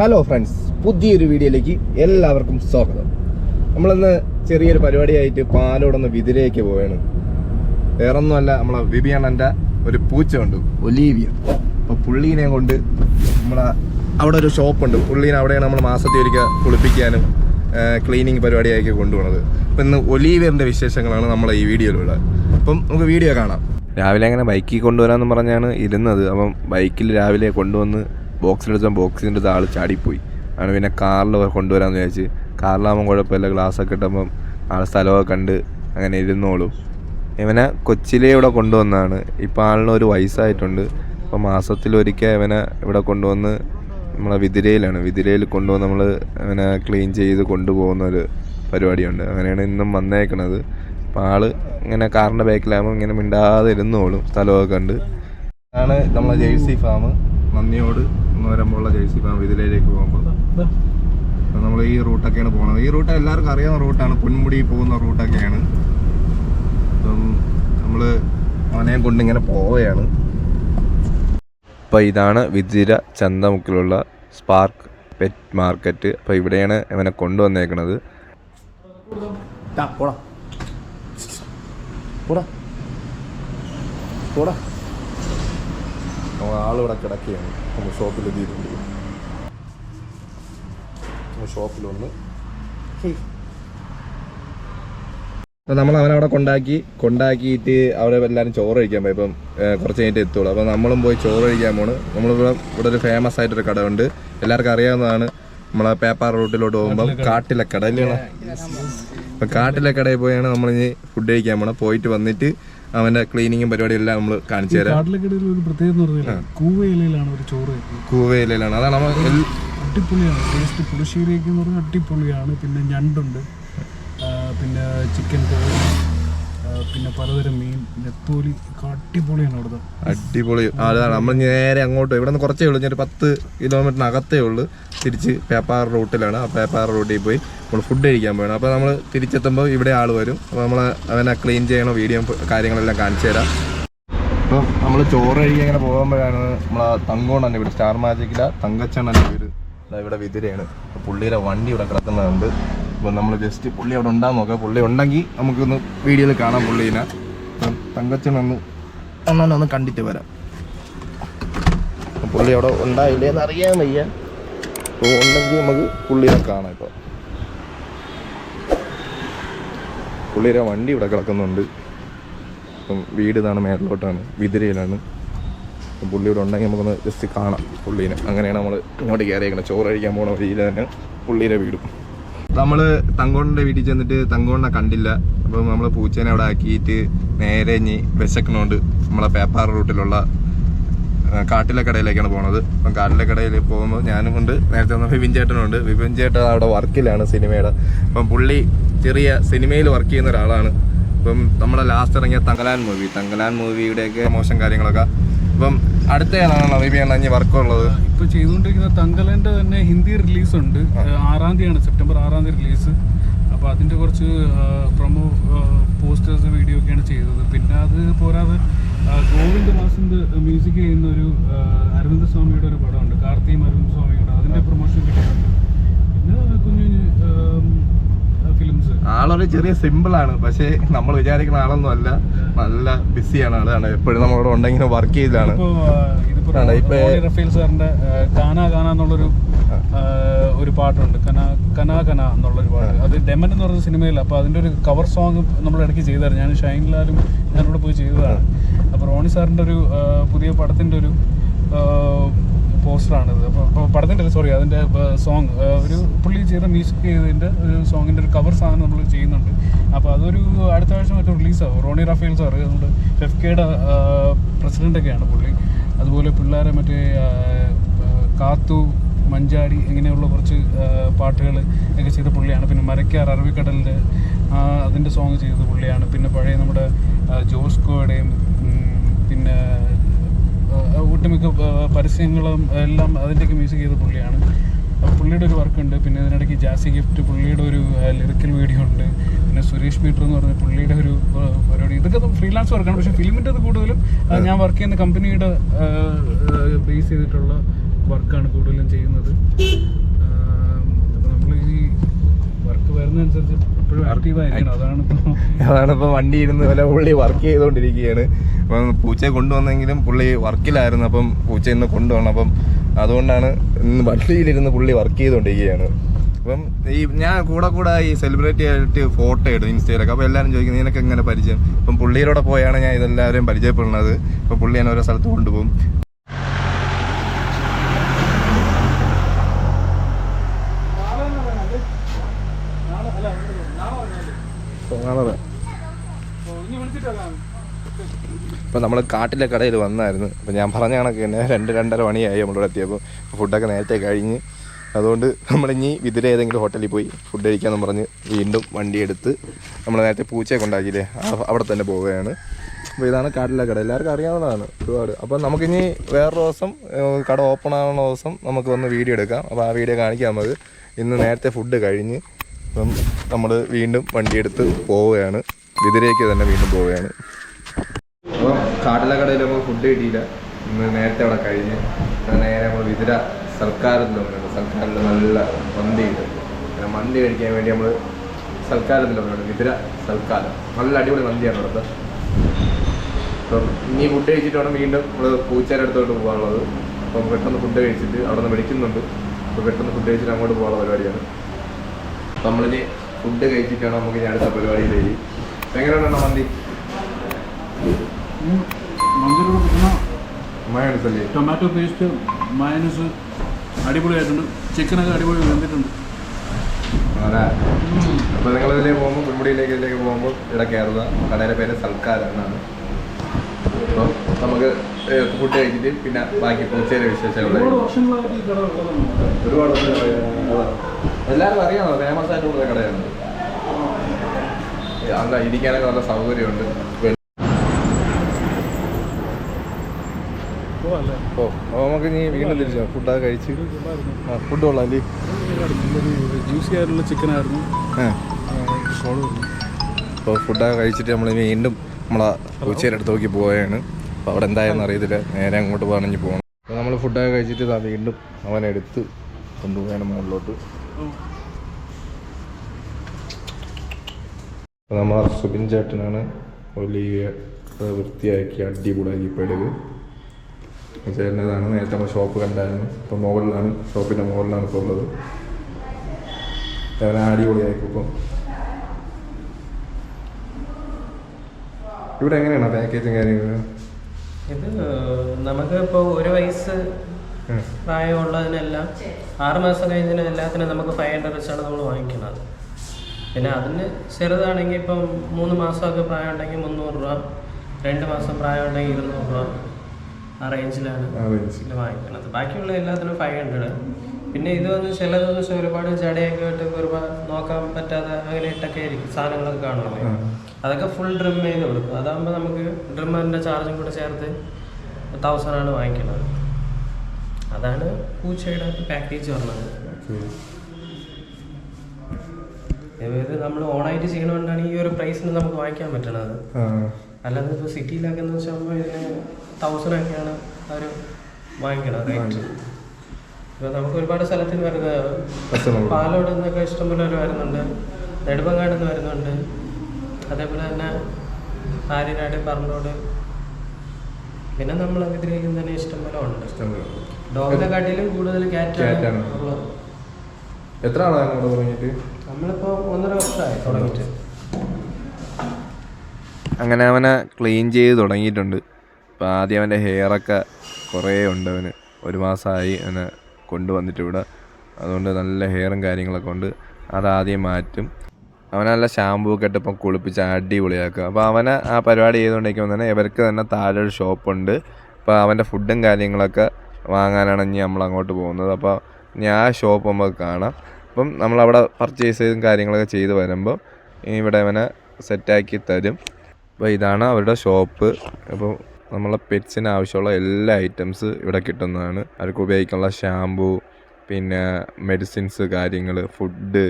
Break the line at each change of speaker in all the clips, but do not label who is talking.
Hello friends പുതിയൊരു വീഡിയോയിലേക്ക് എല്ലാവർക്കും സ്വാഗതം. നമ്മളിന്ന് ചെറിയൊരു പരിപാടിയായിട്ട് പാലോടൊന്ന് വിതിരയൊക്കെ പോവാണ്. വേറൊന്നുമല്ല നമ്മളെ വിബിയണ്ണന്റെ ഒരു പൂച്ച ഉണ്ട് ഒലീവിയ അപ്പോൾ പുള്ളീനെ കൊണ്ട് നമ്മളെ അവിടെ ഒരു ഷോപ്പുണ്ട്. പുള്ളീനെ അവിടെയാണ് നമ്മൾ മാസത്തിൽ ഒരിക്കൽ കുളിപ്പിക്കാനും ക്ലീനിങ് പരിപാടിയാക്കി കൊണ്ടുപോകുന്നത് അപ്പം ഇന്ന് ഒലീവിയറിന്റെ വിശേഷങ്ങളാണ് നമ്മളെ ഈ വീഡിയോയിലുള്ളത് അപ്പം നമുക്ക് വീഡിയോ കാണാം. രാവിലെ അങ്ങനെ ബൈക്കിൽ കൊണ്ടുവരാമെന്ന് പറഞ്ഞാണ് ഇരുന്നത്. അപ്പം ബൈക്കിൽ രാവിലെ കൊണ്ടുവന്ന് ബോക്സിലെടുത്ത ബോക്സിന്റെ താൾ ചാടിപ്പോയി. ആണ് പിന്നെ കാറിൽ കൊണ്ടുവരാമെന്ന് വിചാരിച്ച് കാറിലാകുമ്പോൾ കുഴപ്പമില്ല ഗ്ലാസ്സൊക്കെ ഇട്ടപ്പം ആൾ സ്ഥലമൊക്കെ കണ്ട് അങ്ങനെ ഇരുന്നോളും. ഇവനെ കൊച്ചിയിലെ ഇവിടെ കൊണ്ടുവന്നതാണ് ഇപ്പോൾ ആളിന് ഒരു വയസ്സായിട്ടുണ്ട്. അപ്പോൾ മാസത്തിലൊരിക്കൽ ഇവനെ ഇവിടെ കൊണ്ടുവന്ന് നമ്മളെ വിതിരയിലാണ്. വിതിരയിൽ കൊണ്ടുവന്ന് നമ്മൾ ഇവനെ ക്ലീൻ ചെയ്ത് കൊണ്ടുപോകുന്ന ഒരു പരിപാടിയുണ്ട്. അങ്ങനെയാണ് ഇന്നും വന്നേക്കണത്. അപ്പോൾ ആൾ ഇങ്ങനെ കാറിന്റെ ബാക്കിലാകുമ്പോൾ ഇങ്ങനെ മിണ്ടാതെ ഇരുന്നോളും സ്ഥലമൊക്കെ കണ്ട്. ആണ് നമ്മളെ ജേഴ്സി ഫാം. നന്ദിയോട് ഒന്ന് വരുമ്പോഴുള്ള ജേഴ്സി ഫാം ഇതിലേക്ക് പോകുമ്പോൾ നമ്മൾ ഈ റൂട്ടൊക്കെയാണ് പോകുന്നത്. ഈ റൂട്ട് എല്ലാവർക്കും അറിയാവുന്ന റൂട്ടാണ്. പൊന്മുടി പോകുന്ന റൂട്ടൊക്കെയാണ്. അപ്പം നമ്മൾ അവനെയും കൊണ്ട് ഇങ്ങനെ പോവുകയാണ്. അപ്പോൾ ഇതാണ് വിതിര ചന്തമുക്കിലുള്ള സ്പാർക്ക് പെറ്റ് മാർക്കറ്റ്. അപ്പോൾ ഇവിടെയാണ് ഇവനെ കൊണ്ടുവന്നേക്കുന്നത്
പോടാ. പോടാ. പോടാ.
ആളിവിടെ കിടക്കുകയാണ്. നമ്മൾ ഷോപ്പിൽ എത്തിയിട്ടുണ്ട്. ഷോപ്പിൽ വന്ന് നമ്മൾ അവനവിടെ കൊണ്ടാക്കി കൊണ്ടാക്കിയിട്ട് അവിടെ എല്ലാവരും ചോറ് കഴിക്കാൻ പോയി. ഇപ്പം കുറച്ച് കഴിഞ്ഞിട്ട് എത്തുള്ളൂ. അപ്പം നമ്മളും പോയി ചോറ് കഴിക്കാൻ പോണ്. നമ്മളിവിടെ ഇവിടെ ഒരു ഫേമസ് ആയിട്ടൊരു കട ഉണ്ട് എല്ലാവർക്കും അറിയാവുന്നതാണ്. നമ്മളെ പേപ്പർ റൂട്ടിലോട്ട് പോകുമ്പോൾ കാട്ടിലെ കട അല്ലേ? അപ്പം കാട്ടിലെ കടയിൽ പോയാണ് നമ്മളിനി ഫുഡ് കഴിക്കാൻ പോണം. പോയിട്ട് വന്നിട്ട് അവന്റെ ക്ലീനിങ്ങും പരിപാടിയും എല്ലാം നമ്മൾ കാണിച്ചു തരാം.
കൂവയിലയിലാണ്
കൂവയിലാണ് അതാണ് നമ്മൾ
അടിപൊളിയാണ്. ടേസ്റ്റ് പുളിശ്ശേരിയൊക്കെ എന്ന് പറഞ്ഞാൽ അടിപൊളിയാണ്. പിന്നെ ഞണ്ടുണ്ട്. പിന്നെ ചിക്കൻ കറി പിന്നെ പലതരം മീൻ നെത്തോലി അടിപൊളിയാണ് അവിടുത്തെ.
അടിപൊളി. ആ, അതാണ്. നമ്മൾ നേരെ അങ്ങോട്ട് ഇവിടെ നിന്ന് കുറച്ചേ ഉള്ളൂ. ഒരു പത്ത് കിലോമീറ്ററിനകത്തേ ഉള്ളൂ. തിരിച്ച് പേപ്പാർ റൂട്ടിലാണ്. ആ പേപ്പാർ റൂട്ടിൽ പോയി നമ്മൾ ഫുഡ് കഴിക്കാൻ പോകണം അപ്പോൾ നമ്മൾ തിരിച്ചെത്തുമ്പോൾ ഇവിടെ ആൾ വരും. അപ്പോൾ നമ്മൾ അവനെ ക്ലീൻ ചെയ്യണോ വീഡിയോ കാര്യങ്ങളെല്ലാം കാണിച്ചു തരാം. അപ്പം നമ്മൾ ചോറ് കഴിക്കാൻ ഇങ്ങനെ പോകുമ്പോഴാണ് നമ്മളെ തങ്കോണ്ടെ വീട് സ്റ്റാർ മാജിക്കിലെ തങ്കച്ചണ്ണന്റെ വീട് ഇവിടെ വിതിരയാണ്. പുള്ളിയുടെ വണ്ടി ഇവിടെ കിടക്കുന്നുണ്ട് അപ്പോൾ നമ്മൾ ജസ്റ്റ് പുള്ളി അവിടെ ഉണ്ടാകും നോക്കാം. പുള്ളി ഉണ്ടെങ്കിൽ നമുക്കൊന്ന് വീഡിയോയിൽ കാണാം പുള്ളീനെ. അപ്പം തങ്കച്ചനൊന്ന് അണ്ണനെ ഒന്ന് കണ്ടിട്ട് വരാം. പുള്ളി അവിടെ ഉണ്ടായില്ലേ എന്ന് അറിയാൻ വയ്യ. അപ്പോൾ ഉണ്ടെങ്കിൽ നമുക്ക് പുള്ളിനെ കാണാം ഇപ്പോൾ പുള്ളിയുടെ വണ്ടി ഇവിടെ കിടക്കുന്നുണ്ട്. അപ്പം വീട് ഇതാണ് മേളിലോട്ടാണ് വിതിരയിലാണ്. അപ്പം പുള്ളി ഇവിടെ ഉണ്ടെങ്കിൽ നമുക്കൊന്ന് ജസ്റ്റ് കാണാം പുള്ളീനെ. അങ്ങനെയാണ് നമ്മൾ ഇങ്ങോട്ട് കയറിയേക്കണം ചോറ് കഴിക്കാൻ പോണ വഴിയിൽ തന്നെ പുള്ളീനെ വീടും. നമ്മൾ തങ്കോണിന്റെ വീട്ടിൽ ചെന്നിട്ട് തങ്കോണിനെ കണ്ടില്ല. അപ്പം നമ്മൾ പൂച്ചേനെ അവിടെ ആക്കിയിട്ട് നേരെ ഇനി വിശക്കണോണ്ട് നമ്മളെ പേപ്പാർ റൂട്ടിലുള്ള കാട്ടിലെ കടയിലേക്കാണ് പോണത്. അപ്പം കാട്ടിലെ കടയിൽ പോകുമ്പോൾ ഞാനും ഉണ്ട് നേരത്തെ വന്ന വിപിൻ ചേട്ടനുണ്ട് വിപിൻ ചേട്ടൻ അവിടെ വർക്കിലാണ് സിനിമയുടെ. അപ്പം പുള്ളി ചെറിയ സിനിമയിൽ വർക്ക് ചെയ്യുന്ന ഒരാളാണ്. അപ്പം നമ്മുടെ ലാസ്റ്റ് ഇറങ്ങിയ തങ്കലാൻ മൂവി തങ്കലാൻ മൂവിയുടെയൊക്കെ മോശം കാര്യങ്ങളൊക്കെ അപ്പം അടുത്ത ഏതാണോ അറേബ്യ ഇനി വർക്കുള്ളത്
ഇപ്പൊ ചെയ്തുകൊണ്ടിരിക്കുന്ന തങ്കലന്റെ തന്നെ ഹിന്ദി റിലീസ് ഉണ്ട്. ആറാം തീയതിയാണ് സെപ്റ്റംബർ ആറാം തീയതി റിലീസ് അപ്പൊ അതിന്റെ കുറച്ച് പ്രൊമോ പോസ്റ്റേഴ്സ് വീഡിയോ ഒക്കെയാണ് ചെയ്തത്. പിന്നെ അത് പോരാതെ ഗോവിന്ദ് മാസിന്റെ മ്യൂസിക് ചെയ്യുന്ന ഒരു അരവിന്ദ് സ്വാമിയുടെ ഒരു പടമുണ്ട്. കാർത്തിയും അരവിന്ദ് സ്വാമിയുടെ അതിന്റെ പ്രൊമോഷൻ കിട്ടിയിട്ടുണ്ട്. പിന്നെ കുഞ്ഞു ഫിലിംസ്
ആളൊരു ചെറിയ സിമ്പിൾ ആണ്. പക്ഷേ നമ്മൾ വിചാരിക്കുന്ന ആളൊന്നും അല്ല. നല്ല ബിസിയാണ് ആളാണ് എപ്പോഴും നമ്മളോട് ഉണ്ടെങ്കിൽ വർക്ക്
ചെയ്താണ് റഫേൽ സാറിന്റെ ആ, കാന കാന എന്നുള്ളൊരു ആ, ഒരു പാട്ടുണ്ട്. കന കന കന എന്നുള്ളൊരു പാട്ട്. അത് ഡെമൻ എന്ന് പറഞ്ഞ സിനിമയില്ല. അപ്പൊ അതിന്റെ ഒരു കവർ സോങ് നമ്മൾ ഇടയ്ക്ക് ചെയ്തായിരുന്നു. ഞാൻ ഷൈൻലാലും ഞാനിവിടെ പോയി ചെയ്തതാണ്. അപ്പൊ റോണി സാറിന്റെ ഒരു പുതിയ പടത്തിന്റെ ഒരു പോസ്റ്ററാണിത്. പടത്തിന്റെ സോറി അതിന്റെ സോങ് ഒരു പുള്ളി ചെയ്ത മ്യൂസിക് ചെയ്തതിന്റെ ഒരു സോങ്ങിന്റെ ഒരു കവർ സാധനം നമ്മൾ ചെയ്യുന്നുണ്ട്. അപ്പോൾ അതൊരു അടുത്ത ആഴ്ച മറ്റോ റിലീസാവും റോണി റാഫേൽ സാറ് നമ്മുടെ ഫെഫ്കയുടെ പ്രസിഡന്റൊക്കെയാണ് പുള്ളി. അതുപോലെ പിള്ളേരെ മറ്റേ കാത്തു മഞ്ചാടി ഇങ്ങനെയുള്ള കുറച്ച് പാട്ടുകൾ ഒക്കെ ചെയ്ത പുള്ളിയാണ്. പിന്നെ മരക്കാർ അറബിക്കടലിന്റെ അതിന്റെ സോങ് ചെയ്ത പുള്ളിയാണ്. പിന്നെ പഴയ നമ്മുടെ ജോസ്കോയുടെയും പിന്നെ ഒട്ടുമിക്ക പരസ്യങ്ങളും എല്ലാം അതിന്റെയൊക്കെ മ്യൂസിക് ചെയ്ത പുള്ളിയാണ്. പുള്ളിയുടെ ഒരു വർക്കുണ്ട് പിന്നെ അതിനിടയ്ക്ക് ജാസി ഗിഫ്റ്റ് പുള്ളിയുടെ ഒരു ലിറിക്കൽ വീഡിയോ ഉണ്ട്. പിന്നെ സുരേഷ് മീറ്റർ എന്ന് പറഞ്ഞ പുള്ളിയുടെ ഒരു പരിപാടി. ഇതൊക്കെ ഫ്രീലാൻസ് വർക്കാണ് പക്ഷേ ഫിലിമിന്റെ അത് കൂടുതലും ഞാൻ വർക്ക് ചെയ്യുന്ന കമ്പനിയുടെ ബേസ് ചെയ്തിട്ടുള്ള വർക്കാണ് കൂടുതലും ചെയ്യുന്നത്. എപ്പോഴും ആക്റ്റീവായിരിക്കണം അതാണ്
അതാണ് ഇപ്പൊ വണ്ടി ഇരുന്ന് പോലെ പുള്ളി വർക്ക് ചെയ്തുകൊണ്ടിരിക്കുകയാണ് അപ്പം പൂച്ചയെ കൊണ്ടുവന്നെങ്കിലും പുള്ളി വർക്കിലായിരുന്നു അപ്പം പൂച്ച ഇന്ന് കൊണ്ടുവന്നു അപ്പം അതുകൊണ്ടാണ് ഇന്ന് വണ്ടിയിലിരുന്ന് പുള്ളി വർക്ക് ചെയ്തുകൊണ്ടിരിക്കുകയാണ് അപ്പം ഈ ഞാൻ കൂടെ കൂടെ ഈ സെലിബ്രിറ്റി ആയിട്ട് ഫോട്ടോ ഇടും ഇൻസ്റ്റയിലൊക്കെ. അപ്പോൾ എല്ലാവരും ചോദിക്കുന്നത് നിനക്ക് എങ്ങനെ പരിചയം? അപ്പം പുള്ളിയിലൂടെ പോയാണ് ഞാൻ ഇതെല്ലാവരെയും പരിചയപ്പെടുന്നത്. അപ്പോൾ പുള്ളി എന്നെ ഓരോ സ്ഥലത്ത് കൊണ്ടുപോകും. അപ്പോൾ നമ്മൾ കാട്ടിലെ കടയിൽ വന്നായിരുന്നു. അപ്പോൾ ഞാൻ പറഞ്ഞ കണക്ക് തന്നെ രണ്ട് രണ്ടര മണിയായി നമ്മളിവിടെ എത്തിയപ്പോൾ ഫുഡൊക്കെ നേരത്തെ കഴിഞ്ഞ്. അതുകൊണ്ട് നമ്മളിനി വിതിര ഏതെങ്കിലും ഹോട്ടലിൽ പോയി ഫുഡ് കഴിക്കാമെന്ന് പറഞ്ഞ് വീണ്ടും വണ്ടി എടുത്ത് നമ്മൾ നേരത്തെ പൂച്ചയൊക്കെ ഉണ്ടാക്കിയില്ലേ അവിടെ തന്നെ പോവുകയാണ്. അപ്പോൾ ഇതാണ് കാട്ടിലെ കട. എല്ലാവർക്കും അറിയാവുന്നതാണ് ഒരുപാട്. അപ്പോൾ നമുക്കിനി വേറൊരു ദിവസം കട ഓപ്പൺ ആവുന്ന ദിവസം നമുക്ക് വന്ന് വീഡിയോ എടുക്കാം. അപ്പോൾ ആ വീഡിയോ കാണിക്കാം നമുക്ക്. ഇന്ന് നേരത്തെ ഫുഡ് കഴിഞ്ഞ്. അപ്പം നമ്മൾ വീണ്ടും വണ്ടിയെടുത്ത് പോവുകയാണ്. വിതിരയ്ക്ക് തന്നെ വീണ്ടും പോവുകയാണ്. അപ്പോൾ കാട്ടിലെ കടയിൽ ഫുഡ് കിട്ടിയില്ല. ഇന്ന് നേരത്തെ അവിടെ കഴിഞ്ഞ്. നേരെ നമ്മൾ വിതിര സൽക്കാരത്തിൽ വന്നിട്ടുണ്ട് സർക്കാരിൽ നല്ല മന്തി കിട്ടും. അങ്ങനെ മന്തി കഴിക്കാൻ വേണ്ടി നമ്മൾ സൽക്കാരത്തിൽ വന്നിട്ടുണ്ട് വിതിര സൽക്കാരം നല്ല അടിപൊളി മന്തിയാണ് അവിടുത്തെ. അപ്പം ഇനി ഫുഡ് കഴിച്ചിട്ട് വേണം വീണ്ടും നമ്മൾ പൂച്ചേരെ അടുത്തോട്ട് പോകാനുള്ളത്. അപ്പം പെട്ടെന്ന് ഫുഡ് കഴിച്ചിട്ട് അവിടെ നിന്ന് വിളിക്കുന്നുണ്ട്. അപ്പോൾ പെട്ടെന്ന് ഫുഡ് കഴിച്ചിട്ട് അങ്ങോട്ട് പോകാനുള്ള പരിപാടിയാണ്. അപ്പം നമ്മളിനി ഫുഡ് കഴിച്ചിട്ടാണ് നമുക്ക് ഇനി അടുത്ത പരിപാടിയിലേക്ക് എങ്ങനെയുണ്ടോ മന്തി?
കിട്ടുന്ന
മയോണൈസല്ലേ
ടൊമാറ്റോ പേസ്റ്റ് മയനസ് അടിപൊളിയായിട്ടുണ്ട്. ചിക്കനൊക്കെ അടിപൊളി വെന്തിട്ടുണ്ട്.
അതെ അപ്പോൾ നിങ്ങൾ ഇതിലേക്ക് പോകുമ്പോൾ പുൽമുടിയിലേക്ക് ഇതിലേക്ക് പോകുമ്പോൾ ഇവിടെ കയറുക. കടയുടെ പേര് സൽക്കാർ എന്നാണ്. അപ്പോൾ നമുക്ക് ഫുഡ് കഴിച്ചിട്ട് പിന്നെ ബാക്കി പൂച്ചയുടെ വിശേഷങ്ങൾ
ഉള്ളതാണ്.
ഒരുപാട് എല്ലാവർക്കും അറിയാമോ ഫേമസ് ആയിട്ടുള്ള കടയാണ്. അല്ല ഇരിക്കാനൊക്കെ നല്ല സൗകര്യമുണ്ട്.
ഓ
അപ്പോൾ നമുക്ക് ഇനി വീണ്ടും തിരിച്ചു ഫുഡൊക്കെ കഴിച്ച്. ആ ഫുഡ് കൊള്ളാം അല്ലേ?
ജ്യൂസി ആയിട്ടുള്ള
ചിക്കൻ
ആയിരുന്നു.
അപ്പോൾ ഫുഡൊക്കെ കഴിച്ചിട്ട് നമ്മൾ വീണ്ടും നമ്മളെ ഉച്ചയുടെ അടുത്ത് നോക്കി പോവുകയാണ് അപ്പോൾ അവിടെ എന്തായെന്ന് അറിയത്തില്ല. നേരെ അങ്ങോട്ട് പറഞ്ഞ് പോകണം അപ്പോൾ നമ്മൾ ഫുഡൊക്കെ കഴിച്ചിട്ട് വീണ്ടും അവനെടുത്ത് കൊണ്ടുപോകാനും മുകളിലോട്ട്. അപ്പോൾ നമ്മൾ സുബിൻ ചേട്ടനാണ് വലിയ വൃത്തിയാക്കി അടിപൊളിയാക്കി പോയത് ചേട്ടനതാണ് നേരത്തെ നമ്മൾ ഷോപ്പ് കണ്ടായിരുന്നു. ഇപ്പോൾ മുകളിലാണ് ഷോപ്പിന്റെ മുകളിലാണ് ഇപ്പോൾ ഉള്ളത്. ആടി അടിപൊളിയാക്കി ഇപ്പം ഇവിടെ എങ്ങനെയാണ് പാക്കേജും കാര്യങ്ങളും?
ഇത് നമുക്ക് ഇപ്പോൾ ഒരു വയസ്സ്. പ്രായമുള്ളതിനെല്ലാം ആറ് മാസം കഴിഞ്ഞതിന് എല്ലാത്തിനും നമുക്ക് ഫൈവ് ഹൺഡ്രഡ് വെച്ചാണ് നമ്മൾ വാങ്ങിക്കുന്നത്. പിന്നെ അതിന് ചെറുതാണെങ്കിൽ ഇപ്പം മൂന്ന് മാസമൊക്കെ പ്രായം ഉണ്ടെങ്കിൽ മുന്നൂറ് രൂപ രണ്ട് മാസം പ്രായം ഉണ്ടെങ്കിൽ ഇരുന്നൂറ് രൂപ ആ റേഞ്ചിലാണ്. വാങ്ങിക്കുന്നത് ബാക്കിയുള്ള എല്ലാത്തിനും ഫൈവ് ഹൺഡ്രഡ് പിന്നെ ഇത് വന്ന് ചില ദിവസം ഒരുപാട് ജടയൊക്കെ ആയിട്ട് ഒരുപാട് നോക്കാൻ പറ്റാതെ അങ്ങനെ ഇട്ടൊക്കെ ആയിരിക്കും സാധനങ്ങളൊക്കെ കാണുമല്ലോ. അതൊക്കെ ഫുൾ ഡ്രിം ചെയ്ത് കൊടുക്കും. അതാകുമ്പോൾ നമുക്ക് ഡ്രിമ്മറിന്റെ ചാർജും കൂടെ ചേർത്ത് തൗസൻഡ് ആണ് വാങ്ങിക്കുന്നത് അതാണ് പൂച്ചയുടെ പാക്കേജ് പറഞ്ഞത്. ഇത് നമ്മൾ ഓണായിട്ട് ചെയ്യണോണ്ടാണ് ഈ ഒരു പ്രൈസിന് നമുക്ക് വാങ്ങിക്കാൻ പറ്റണത്. അല്ലാതെ ഇപ്പോൾ സിറ്റിയിലൊക്കെ എന്ന് വെച്ചാൽ ഇതിന് തൗസൻഡ് ഒക്കെയാണ് അവർ വാങ്ങിക്കണത് റേറ്റ് നമുക്ക് ഒരുപാട് സ്ഥലത്തിൽ വരുന്നത്
Customer.
പാലോട് നിന്നൊക്കെ ഇഷ്ടംപോലെ വരുന്നുണ്ട് നെടുമ്പങ്ങാട് നിന്ന് വരുന്നുണ്ട് അതേപോലെ തന്നെ ആര്യനാട് പറമ്പോട് പിന്നെ നമ്മൾ ഇതിൽ തന്നെ ഇഷ്ടംപോലെ ഉണ്ട്. ഡോഗിനെക്കാട്ടിലും കൂടുതൽ ക്യാറ്റാണ്.
എത്ര ആളാണ് അങ്ങോട്ട് തുടങ്ങിയിട്ട്?
നമ്മളിപ്പോ ഒന്നര വർഷമായി തുടങ്ങിയിട്ട്.
അങ്ങനെ അവനെ ക്ലീൻ ചെയ്ത് തുടങ്ങിയിട്ടുണ്ട്. അപ്പോൾ ആദ്യം അവന്റെ ഹെയറൊക്കെ കുറേ ഉണ്ട് അവന്. ഒരു മാസമായി അവനെ കൊണ്ടുവന്നിട്ട് ഇവിടെ. അതുകൊണ്ട് നല്ല ഹെയറും കാര്യങ്ങളൊക്കെ ഉണ്ട്. അതാദ്യം മാറ്റും. അവനെ നല്ല ഷാമ്പൂ ഒക്കെ ഇട്ട് ഇപ്പം കുളിപ്പിച്ച് അടിപൊളിയാക്കുക. അപ്പോൾ അവനെ ആ പരിപാടി ചെയ്തുകൊണ്ടിരിക്കുമ്പോൾ തന്നെ ഇവർക്ക് തന്നെ താഴെ ഒരു ഷോപ്പുണ്ട് അപ്പോൾ അവന്റെ ഫുഡും കാര്യങ്ങളൊക്കെ വാങ്ങാനാണ് ഇനി നമ്മൾ അങ്ങോട്ട് പോകുന്നത്. അപ്പോൾ ആ ഷോപ്പ് നമുക്ക് കാണാം. അപ്പം നമ്മളവിടെ പർച്ചേസ് ചെയ്തും കാര്യങ്ങളൊക്കെ ചെയ്ത് വരുമ്പോൾ ഇവിടെ അവനെ സെറ്റാക്കി തരും. അപ്പോൾ ഇതാണ് അവരുടെ ഷോപ്പ് അപ്പോൾ നമ്മളെ പെറ്റ്സിന് ആവശ്യമുള്ള എല്ലാ ഐറ്റംസ് ഇവിടെ കിട്ടുന്നതാണ്. അവർക്ക് ഉപയോഗിക്കാനുള്ള ഷാമ്പു പിന്നെ മെഡിസിൻസ് കാര്യങ്ങൾ ഫുഡ്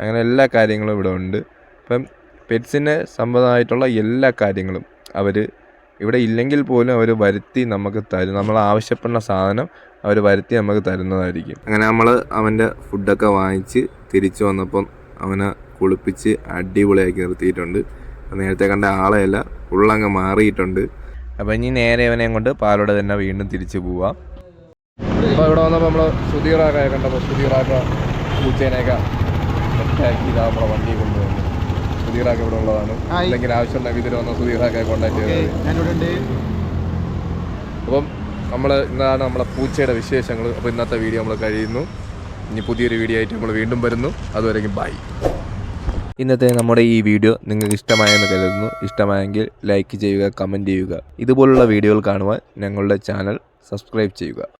അങ്ങനെ എല്ലാ കാര്യങ്ങളും ഇവിടെ ഉണ്ട്. അപ്പം പെറ്റ്സിന് സംബന്ധമായിട്ടുള്ള എല്ലാ കാര്യങ്ങളും അവർ ഇവിടെ ഇല്ലെങ്കിൽ പോലും അവർ വരുത്തി നമുക്ക് തരും. നമ്മൾ ആവശ്യപ്പെടുന്ന സാധനം അവർ വരുത്തി നമുക്ക് തരുന്നതായിരിക്കും. അങ്ങനെ നമ്മൾ അവന്റെ ഫുഡൊക്കെ വാങ്ങിച്ച് തിരിച്ചു വന്നപ്പം അവനെ കുളിപ്പിച്ച് അടിപൊളിയാക്കി നിർത്തിയിട്ടുണ്ട്. നേരത്തെ കണ്ട ആളെയല്ല ഫുള്ളങ്ങ് മാറിയിട്ടുണ്ട്. അപ്പം ഇനി നേരെ ഇവനെ കൊണ്ട് പാലോടെ തന്നെ വീണ്ടും തിരിച്ചു പോവാം. അപ്പോൾ ഇവിടെ വന്നപ്പോൾ നമ്മൾ സുധീറാക്കായ കണ്ടപ്പോൾ സുധീറാക്ക പൂച്ചേനെയൊക്കെ സെറ്റാക്കി ഇതാ നമ്മളെ വണ്ടി കൊണ്ടുവന്നു. സുധീറാക്ക ഇവിടെ ഉള്ളതാണ്. അല്ലെങ്കിൽ ആവശ്യമുണ്ടെങ്കിൽ ഇതിൽ വന്ന സുധീറാക്കായ കോൺടാക്ട് ചെയ്തത് അപ്പം നമ്മൾ ഇന്നതാണ് നമ്മളെ പൂച്ചയുടെ വിശേഷങ്ങൾ അപ്പോൾ ഇന്നത്തെ വീഡിയോ നമ്മൾ കഴിയുന്നു. ഇനി പുതിയൊരു വീഡിയോ ആയിട്ട് നമ്മൾ വീണ്ടും വരുന്നു. അതുവരെയും ബൈ. ഇന്നത്തെ നമ്മുടെ ഈ വീഡിയോ നിങ്ങൾക്ക് ഇഷ്ടമായെന്ന് കരുതുന്നു. ഇഷ്ടമായെങ്കിൽ ലൈക്ക് ചെയ്യുക കമന്റ് ചെയ്യുക. ഇതുപോലുള്ള വീഡിയോകൾ കാണുവാൻ ഞങ്ങളുടെ ചാനൽ സബ്സ്ക്രൈബ് ചെയ്യുക.